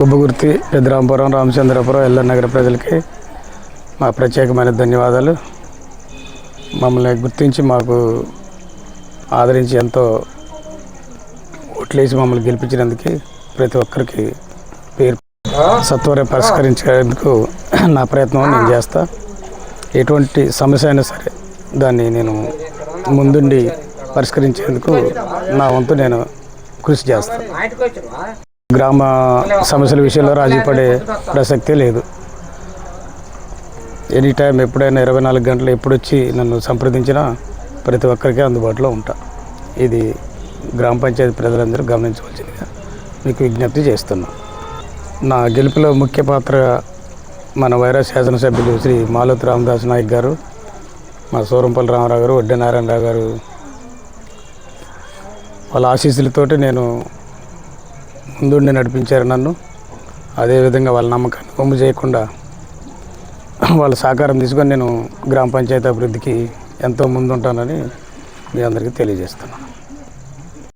గుబ్బగుర్తి పెద్దరాంపురం రామచంద్రపురం ఎల్ల నగర ప్రజలకి మా ప్రత్యేకమైన ధన్యవాదాలు. మమ్మల్ని గుర్తించి మాకు ఆదరించి ఎంతో ఓట్లేసి మమ్మల్ని గెలిపించినందుకు ప్రతి ఒక్కరికి పేరు సత్వరం పరిష్కరించేందుకు నా ప్రయత్నం నేను చేస్తా. ఎటువంటి సమస్య అయినా సరే దాన్ని నేను ముందుండి పరిష్కరించేందుకు నా వంతు నేను కృషి చేస్తాను గ్రామ సమస్యల విషయంలో రాజీ పడే ప్రసక్తే లేదు. ఎనీ టైం ఎప్పుడైనా ఇరవై నాలుగు గంటలు ఎప్పుడు వచ్చి నన్ను సంప్రదించినా ప్రతి ఒక్కరికి అందుబాటులో ఉంటా. ఇది గ్రామ పంచాయతీ ప్రజలందరూ గమనించవలసిందిగా మీకు విజ్ఞప్తి చేస్తున్నా. నా గెలుపులో ముఖ్య పాత్ర మన వైరస్ శాసనసభ్యులు శ్రీ మాలోత్ రామదాస్ నాయక్ గారు మా సూరంపల్లి రామారావు గారు వడ్డే నారాయణరావు గారు వాళ్ళ ఆశీస్సులతోటి నేను ముందుండి నడిపించారు నన్ను. అదేవిధంగా వాళ్ళ నమ్మకాన్ని కొమ్ము చేయకుండా వాళ్ళ సహకారం తీసుకొని నేను గ్రామ పంచాయతీ అభివృద్ధికి ఎంతో ముందుంటానని మీ అందరికీ తెలియజేస్తున్నాను.